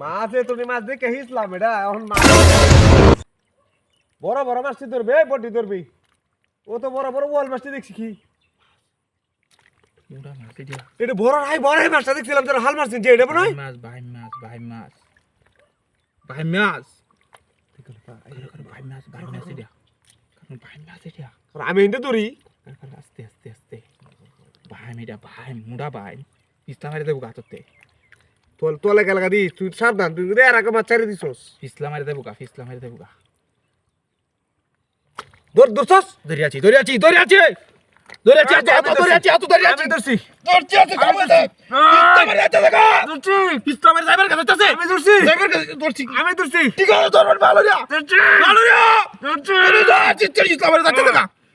মাছ তুমি মাছ দেখে হিসলাম এটা এখন মাছ বড় বড় মাছটি ধরবে বটি ধরবি। ও তো বড় বড় ওয়াল মাছটি দেখছি কি। এটা এটা বড় নাই বড় মাছটা দেখছিলাম তোর হাল মাছ যে এটা মনে মাছ ভাই মাছ ভাই মাছ। ভাই মাছ। ভাই মাছ ভাই মাছ এটা। ভাই মাছ এটা। আমি এনে ধরি। আস্তে আস্তে আস্তে। ভাই এটা ভাই মুড়া ভাই। ইসলাম মারি দেবো গাততে তোল তোলে গেল দি তুই সাবধান তুই রে মাছ ছাড়ি দিছস ইসলাম মারি দেবো গা ইসলাম মারি দেবো গা ধর ধরছস ধরে আছি ধরে আছি ধরে আছি ধরে আছি আতো ধরে আছি আতো ধরে আছি ধরছি ধরছি আতো কামে দে ইসলাম মারি আছে দেখা ধরছি ইসলাম মারি যাইবার কাছে আছে আমি ধরছি যাইবার কাছে ধরছি আমি ধরছি ঠিক আছে ধরবার ভালো রে ধরছি ভালো রে ধরছি ধরে চিত্র ইসলাম মারি যাচ্ছে দেখা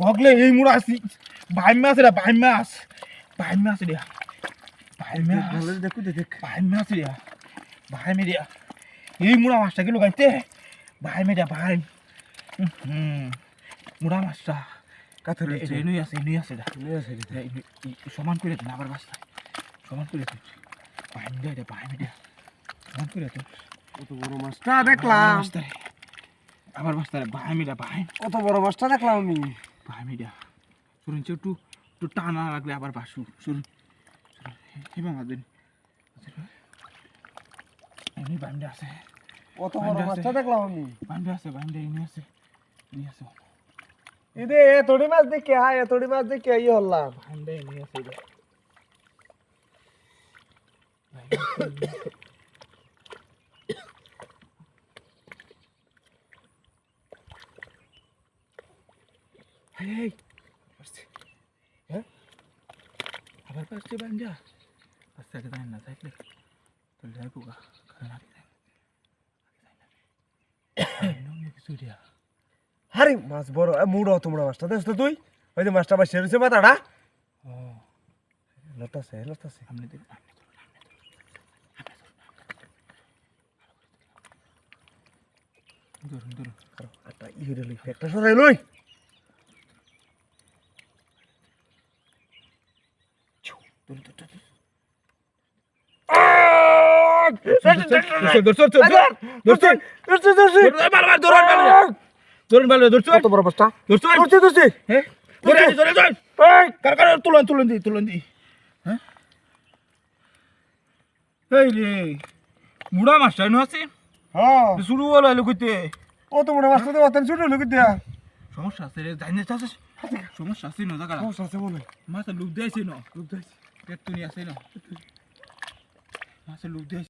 হগলে এই মুড়া আছে ভাই মাছ রে ভাই মাছ। ভাই মাছ রে। ভাই মাছ। দেখু দেখ। ভাই মাছ রে। ভাই মেরিয়া এই মুড়া মাছটা কি লুকাইতে ভাই মেরিয়া ভাই হুম। মুড়া মাছটা। কাথর এনুই আছে এনুই আছে আসে এই, এই, সমান করে দিন আবার বাস্তা সমান করে দিন। ভাই মেরিয়া রে ভাই মেরিয়া সমান করে দিন। কত বড় মাছটা দেখলাম। আবার রে ভাই মেরিয়া ভাই কত বড় মাছটা দেখলাম আমি। পাহাড়মিটা শুনুন একটু একটু টানা লাগলে আবার বাসু। শুনুন এবং আদেন এমনি বামডা আছে। কত বড় মাছটা দেখলাম আমি। বামডা আছে বামডা এমনি আছে এমনি আছে। ইদে এ থোড়ি মাছ দেখে হ্যাঁ এ থোড়ি মাছ দেখে এই হল্লা বামডা এমনি আছে এই হ্যাঁ? আবার পাশে বান্ডা আস্তে আগে যাই না যাইলে তো যাই পোকা কারণ আগে যাই আরে মাছ বড় এ মুড়ো তোমরা মাছটা দেখছ তুই? ওই যে মাছটা রয়েছে মাথাটা। ও লতাছে লতাছে। সামনে দিকে ধরুন ধরুন। আটা ই লই একটা সরাই লই। তুলন তুলন দি তুলন দি হ্যাঁ মুড়া মাস্টার নু আছে হ্যাঁ শুরু হলো লুকুতে ও তো মুড়া মাস্টার তো অতন শুরু লুকুতে সমস্যা আছে রে জানি না সমস্যা আছে না জায়গা সমস্যা আছে বলে মাথা লুপ দিয়েছি না লুপ দিয়েছি পেট তুনি আছে না মাছের লোভ দিয়ে